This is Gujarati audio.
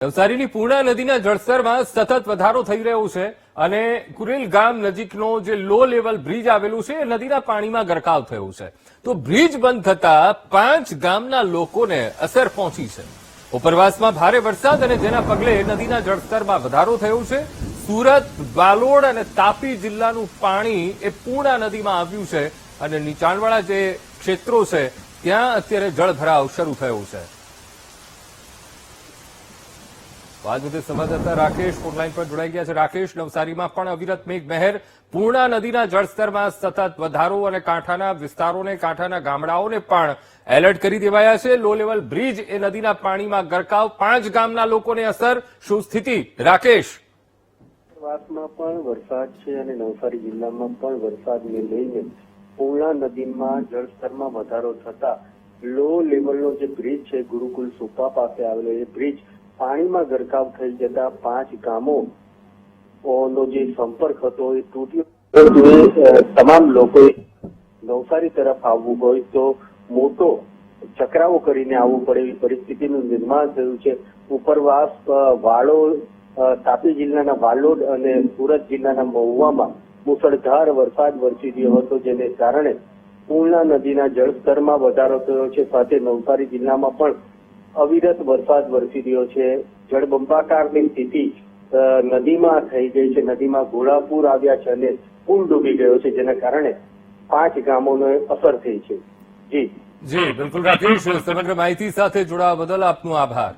નવસારીની પૂર્ણા નદીના જળસ્તરમાં સતત વધારો થઈ રહ્યો છે અને કુરેલ ગામ નજીકનો જે લો લેવલ બ્રિજ આવેલું છે, એ નદીના પાણીમાં ગરકાવ થયું છે. તો બ્રિજ બંધ થતા પાંચ ગામના લોકોને અસર પહોંચી છે. ઉપરવાસમાં ભારે વરસાદ અને જેના પગલે નદીના જળસ્તરમાં વધારો થયો છે. સુરત વાલોડ અને તાપી જિલ્લાનું પાણી એ પૂર્ણા નદીમાં આવ્યું છે અને નીચાણવાળા જે ક્ષેત્રો છે, ત્યાં અત્યારે જળભરાવ શરૂ થયો છે. તો આજ સંવાદદાતા રાકેશ ફોનલાઈન પર જોડાઈ ગયા છે. રાકેશ, નવસારીમાં પણ અવિરત મેઘમહેર. પૂર્ણા નદીના જળસ્તરમાં સતત વધારો અને કાંઠાના વિસ્તારોને, કાંઠાના ગામડાઓને પણ એલર્ટ કરી દેવાયા છે. લો લેવલ બ્રિજ એ નદીના પાણીમાં ગરકાવ. પાંચ ગામના લોકોને અસર. શું સ્થિતિ? રાકેશ. ઉપરવાસમાં પણ વરસાદ છે અને નવસારી જિલ્લામાં પણ વરસાદને લઈને પૂર્ણા નદીમાં જળસ્તરમાં વધારો થતા લો લેવલનો જે બ્રિજ છે, ગુરુકુલ સુપા પાસે આવેલો એ બ્રિજ પાણીમાં ગરકાવ થઈ જતા પાંચ ગામો નો જે સંપર્ક હતો એ તૂટ્યો. તમામ લોકોએ નવસારી તરફ આવવું હોય તો મોટો ચકરાવો કરીને આવવું પડે એવી પરિસ્થિતિનું નિર્માણ થયું છે. ઉપરવાસ વાળોડ તાપી જિલ્લાના વાલોડ અને સુરત જિલ્લાના મહુવામાં મુસળધાર વરસાદ વરસી રહ્યો હતો જેને કારણે પૂર્ણા નદીના જળસ્તરમાં વધારો થયો છે. સાથે નવસારી જિલ્લામાં પણ અવિરત વરસાદ વરસી રહ્યો છે. જળબંબાકારની સ્થિતિ નદીમાં થઈ ગઈ છે. નદીમાં ઘોડાપુર આવ્યા છે અને પુલ ડૂબી ગયો છે, જેના કારણે પાંચ ગામોને અસર થઈ છે. જી. જી, બિલકુલ રાકેશ, સમગ્ર માહિતી સાથે જોડાવા બદલ આપનો આભાર.